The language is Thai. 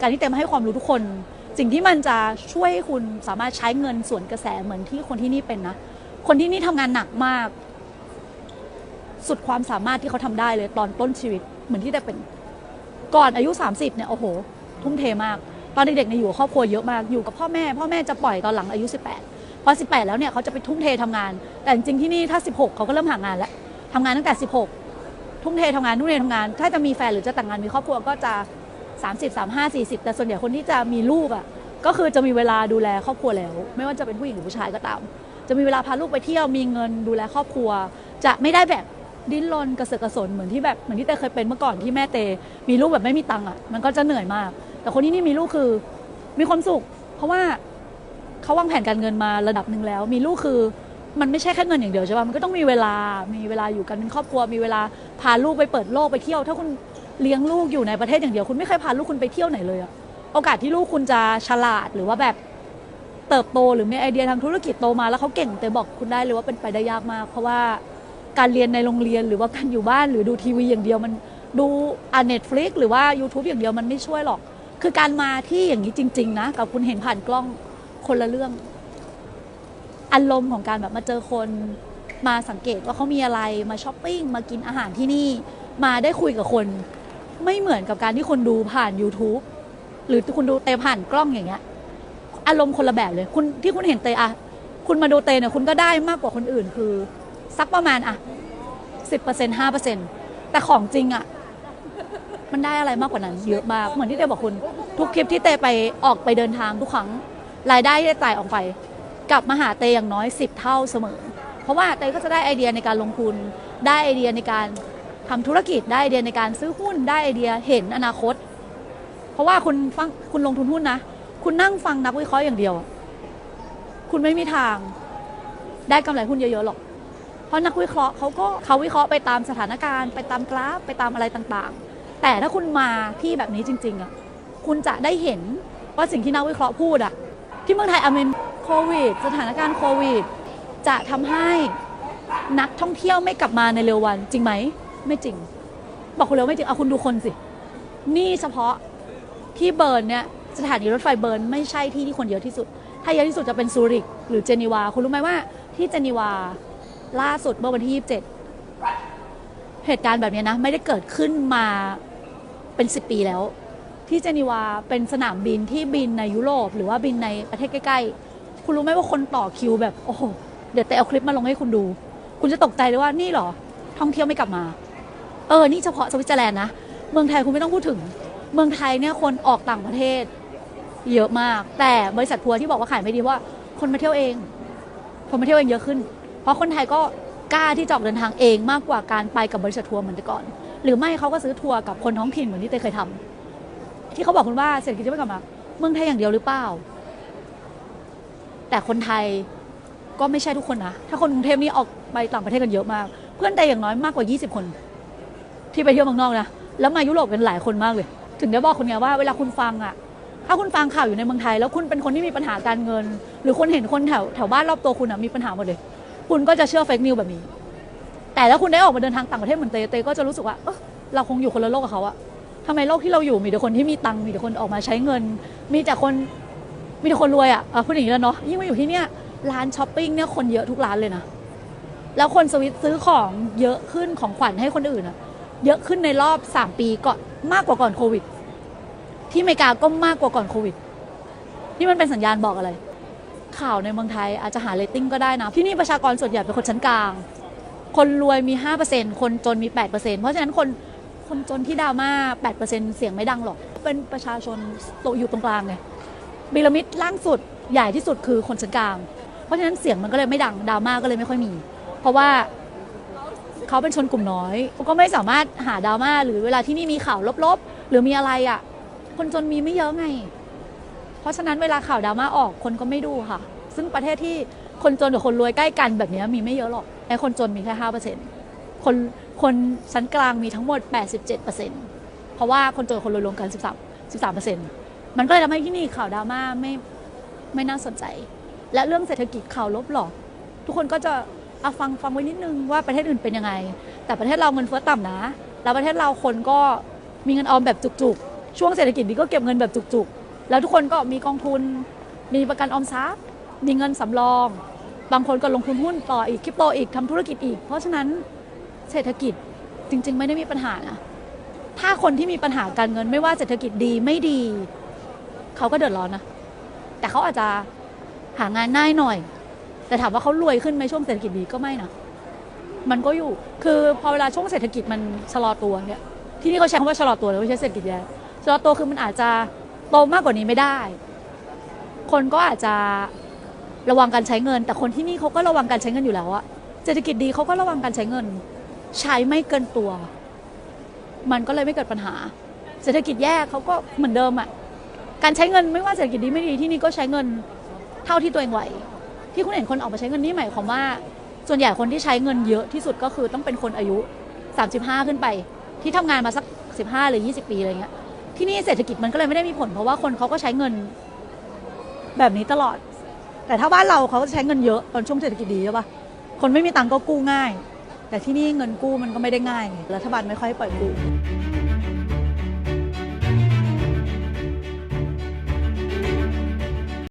การที่เต็มให้ความรู้ทุกคน สิ่งที่มันจะช่วยคุณสามารถใช้เงินส่วนกระแสเหมือนที่คนที่นี่เป็นนะ คนที่นี่ทำงานหนักมาก สุดความสามารถที่เขาทำได้เลยตอนต้นชีวิตเหมือนที่แต่เป็น ก่อนอายุ 30เนี่ยโอ้โห ทุ่มเทมาก ตอนเด็กๆเนี่ยอยู่กับครอบครัวเยอะมากอยู่กับพ่อแม่พ่อแม่จะปล่อยตอนหลังอายุ 18 พอ 18 แล้วเนี่ยเขาจะไปทุ่มเททำงาน แต่จริงๆที่นี่ถ้า 16 เขาก็เริ่มหางานแล้วทำงานตั้งแต่ 16 ทุ่มเททำงานทุ่มเททำงาน ถ้าจะมีแฟนหรือจะแต่งงานมีครอบครัวก็จะ 30 35 40 แต่ส่วนใหญ่คนที่จะมีลูกอะก็คือจะมีเวลาดูแลครอบครัวแล้ว ไม่ว่าจะเป็นผู้หญิงหรือผู้ชายก็ตาม จะมีเวลาพาลูกไปเที่ยวมีเงินดูแลครอบครัว จะไม่ได้แบบดิ้นรนกระเสือกกระสนเหมือนที่แบบเหมือนที่เตเคยเป็นเมื่อก่อนที่แม่เต มีลูกแบบไม่มีตังค์อะมันก็จะเหนื่อยมาก แต่คนที่นี่มีลูกคือมีความสุข เพราะว่าเขาวางแผนการเงินมาระดับหนึ่งแล้ว มีลูกคือมันไม่ใช่แค่เงินอย่างเดียวใช่ป่ะมันก็ต้องมีเวลามีเวลาอยู่กันเป็นครอบครัวมีเวลาพาลูกไปเปิดโลกไปเที่ยว ถ้าคุณ เลี้ยงลูกอยู่ในประเทศอย่างเดียวคุณไม่เคยพาลูกคุณไปเที่ยวไหนเลยอะโอกาสที่ลูกคุณจะฉลาดหรือว่าแบบเติบโตหรือมีไอเดียทางธุรกิจโตมาแล้วเขาเก่งแต่บอกคุณได้เลยว่าเป็นไปได้ยากมาก เพราะว่าการเรียนในโรงเรียนหรือว่าการอยู่บ้านหรือดูทีวีอย่างเดียวมันดูอ่าเน็ตฟลิกหรือว่า YouTube อย่างเดียวมันไม่ช่วยหรอก คือการมาที่อย่างนี้จริง ๆ นะ กับคุณเห็นผ่านกล้องคนละเรื่อง อารมณ์ของการแบบมาเจอคนมาสังเกตว่าเขามีอะไรมาช้อปปิ้งมากินอาหารที่นี่ มาได้คุยกับคน ไม่เหมือนกับการที่คนดูผ่าน YouTube หรือคุณดูเตผ่านกล้องอย่างเงี้ย อารมณ์คนละแบบเลย คุณที่คุณเห็นเตอะคุณมาดูเตเนี่ยคุณก็ได้มากกว่าคนอื่น คือ สักประมาณอะสิบเปอร์เซ็นห้าเปอร์เซ็นแต่ของจริงอะมันได้อะไรมากกว่านั้น เยอะมากเหมือนที่เตบอกคุณทุกคลิปที่เตไปออกไปเดินทางทุกครั้งรายได้ที่จ่ายออกไป กลับมาหาเตอย่างน้อย10เท่าเสมอ เพราะว่าเตก็จะได้ไอเดียในการลงทุนได้ไอเดียในการ ทำธุรกิจได้ไอเดียในการซื้อหุ้นได้ไอเดียเห็นอนาคต เพราะว่าคุณฟังคุณลงทุนหุ้นนะ คุณนั่งฟังนักวิเคราะห์อย่างเดียว คุณไม่มีทางได้กำไรหุ้นเยอะๆหรอก เพราะนักวิเคราะห์เขาก็เขาวิเคราะห์ไปตามสถานการณ์ ไปตามกราฟไปตามอะไรต่างๆ แต่ถ้าคุณมาที่แบบนี้จริงๆอะคุณจะได้เห็นว่าสิ่งที่นักวิเคราะห์พูดอะที่เมืองไทยอเมนโควิด สถานการณ์โควิด จะทำให้นักท่องเที่ยวไม่กลับมาในเร็ววันจริงไหม ไม่จริง บอกคุณเร็วไม่จริง เอาคุณดูคนสิ นี่เฉพาะที่เบิร์นเนี่ยสถานีรถไฟเบิร์นไม่ใช่ที่ที่คนเยอะที่สุด ถ้าเยอะที่สุดจะเป็นซูริก หรือเจนีวา คุณรู้ไหมว่า ที่เจนีวาล่าสุดเมื่อวันที่ 27 เหตุการณ์แบบนี้นะ ไม่ได้เกิดขึ้นมาเป็น 10 ปีแล้ว ที่เจนีวาเป็นสนามบินที่บินในยุโรป หรือว่าบินในประเทศใกล้ ๆ คุณรู้ไหมว่าคนต่อคิวแบบโอ้โหเดี๋ยวแต่เอาคลิปมาลงให้คุณดู คุณจะตกใจเลยว่านี่เหรอท่องเที่ยวไม่กลับมา เออ นี่เฉพาะสวิตเซอร์แลนด์นะ เมืองไทยคุณไม่ต้องพูดถึง เมืองไทยเนี่ยคนออกต่างประเทศ เยอะมาก แต่บริษัททัวร์ที่บอกว่าขายไม่ดีเพราะว่า คนมาเที่ยวเอง คนมาเที่ยวเองเยอะขึ้น เพราะคนไทยก็กล้าที่จะออกเดินทางเองมากกว่าการไปกับบริษัททัวร์เหมือนแต่ก่อน หรือไม่เขาก็ซื้อทัวร์กับคนท้องถิ่นเหมือนที่เต้เคยทำที่เขาบอกคุณว่าเศรษฐกิจจะไม่กลับมา เมืองไทยอย่างเดียวหรือเปล่า แต่คนไทยก็ไม่ใช่ทุกคนนะ ถ้าคนกรุงเทพนี่ออกไปต่างประเทศกันเยอะมาก เพื่อนแต่อย่างน้อยมากกว่า 20 คน ที่ไปเที่ยวเมืองนอกนะแล้วมายุโรปกันหลายคนมากเลย ถึงได้บอกคุณไงว่าเวลาคุณฟังอะถ้าคุณฟังข่าวอยู่ในเมืองไทย แล้วคุณเป็นคนที่มีปัญหาการเงิน หรือคนเห็นคนแถวแถวบ้านรอบตัวคุณอะมีปัญหาหมดเลย คุณก็จะเชื่อเฟกนิวแบบนี้ แต่ถ้าคุณได้ออกมาเดินทางต่างประเทศเหมือนเตเตก็จะรู้สึกว่าเออเราคงอยู่คนละโลกกับเขาอะทำไมโลกที่เราอยู่มีแต่คนที่มีตังค์มีแต่คนออกมาใช้เงิน มีแต่คนมีแต่คนรวยอะเออพูดอย่างนี้แล้วเนาะยิ่งมาอยู่ที่เนี่ยร้านช้อปปิ้งเนี่ยคนเยอะทุกร้านเลยนะแล้วคนสวิตซื้อของเยอะขึ้นของขวัญให้คนอื่นอะ เยอะขึ้นในรอบ 3 ปีก่อนมากกว่าก่อนโควิด ที่อเมริกาก็มากกว่าก่อนโควิด นี่มันเป็นสัญญาณบอกอะไร ข่าวในเมืองไทยอาจจะหาเรตติ้งก็ได้นะ ที่นี่ประชากรส่วนใหญ่เป็นคนชั้นกลาง คนรวยมี 5%คนจนมี 8%เพราะฉะนั้นคนคนจนที่ดราม่า 8%เสียงไม่ดังหรอก เป็นประชาชนโตอยู่ตรงกลางไงพีระมิดล่างสุดใหญ่ที่สุดคือคนชั้นกลาง เพราะฉะนั้นเสียงมันก็เลยไม่ดังดราม่าก็เลยไม่ค่อยมี เพราะว่า เขาเป็นชนกลุ่มน้อย ก็ไม่สามารถหาดราม่าหรือเวลาที่นี่มีข่าวลบๆ หรือมีอะไรอะ คนจนมีไม่เยอะไง เพราะฉะนั้นเวลาข่าวดราม่าออกคนก็ไม่ดูค่ะ ซึ่งประเทศที่คนจนกับคนรวยใกล้กันแบบนี้มีไม่เยอะหรอกไอ้คนจนมีแค่ห้าเปอร์เซ็นต์คนคนชั้นกลางมีทั้งหมดแปดสิบเจ็ดเปอร์เซ็นต์เพราะว่าคนจนคนรวยรวมกันสิบสามสิบสามเปอร์เซ็นต์มันก็เลยทำให้ที่นี่ข่าวดราม่าไม่ไม่น่าสนใจ และเรื่องเศรษฐกิจข่าวลบหรอก ทุกคนก็จะ เอาฟังฟังไว้นิดนึงว่าประเทศอื่นเป็นยังไง แต่ประเทศเราเงินเฟ้อต่ำนะ แล้วประเทศเราคนก็มีเงินออมแบบจุกๆ ช่วงเศรษฐกิจดีก็เก็บเงินแบบจุกๆ แล้วทุกคนก็มีกองทุน มีประกันออมทรัพย์ มีเงินสำรอง บางคนก็ลงทุนหุ้นต่ออีกคริปโตอีกทำธุรกิจอีก เพราะฉะนั้นเศรษฐกิจจริง ๆ ไม่ได้มีปัญหานะ ถ้าคนที่มีปัญหาการเงินไม่ว่าเศรษฐกิจดีไม่ดี เขาก็เดือดร้อนนะ แต่เขาอาจจะหางานง่ายหน่อย แต่ถามว่าเขารวยขึ้นไหมช่วงเศรษฐกิจดีก็ไม่นะมันก็อยู่ คือพอเวลาช่วงเศรษฐกิจมันชะลอตัวเนี่ยที่นี่เขาใช้คำว่าชะลอตัวเลยไม่ใช่เศรษฐกิจแย่ชะลอตัวคือมันอาจจะโตมากกว่านี้ไม่ได้ คนก็อาจจะระวังการใช้เงิน แต่คนที่นี่เขาก็ระวังการใช้เงินอยู่แล้วอะเศรษฐกิจดีเขาก็ระวังการใช้เงิน ใช้ไม่เกินตัว มันก็เลยไม่เกิดปัญหา เศรษฐกิจแย่เขาก็เหมือนเดิมอะการใช้เงินไม่ว่าเศรษฐกิจดีไม่ดีที่นี่ก็ใช้เงินเท่าที่ตัวเองไหว ที่คุณเห็นคนออกมาใช้เงินนี่หมายความว่า ส่วนใหญ่คนที่ใช้เงินเยอะที่สุดก็คือต้องเป็นคนอายุ 35 ขึ้นไป ที่ทำงานมาสัก 15 หรือ 20 ปีอะไรเงี้ยที่นี่เศรษฐกิจมันก็เลยไม่ได้มีผล เพราะว่าคนเขาก็ใช้เงินแบบนี้ตลอด แต่ถ้าบ้านเราเขาใช้เงินเยอะตอนช่วงเศรษฐกิจดีใช่ปะคนไม่มีตังค์ก็กู้ง่าย แต่ที่นี่เงินกู้มันก็ไม่ได้ง่ายรัฐบาลไม่ค่อยปล่อยกู้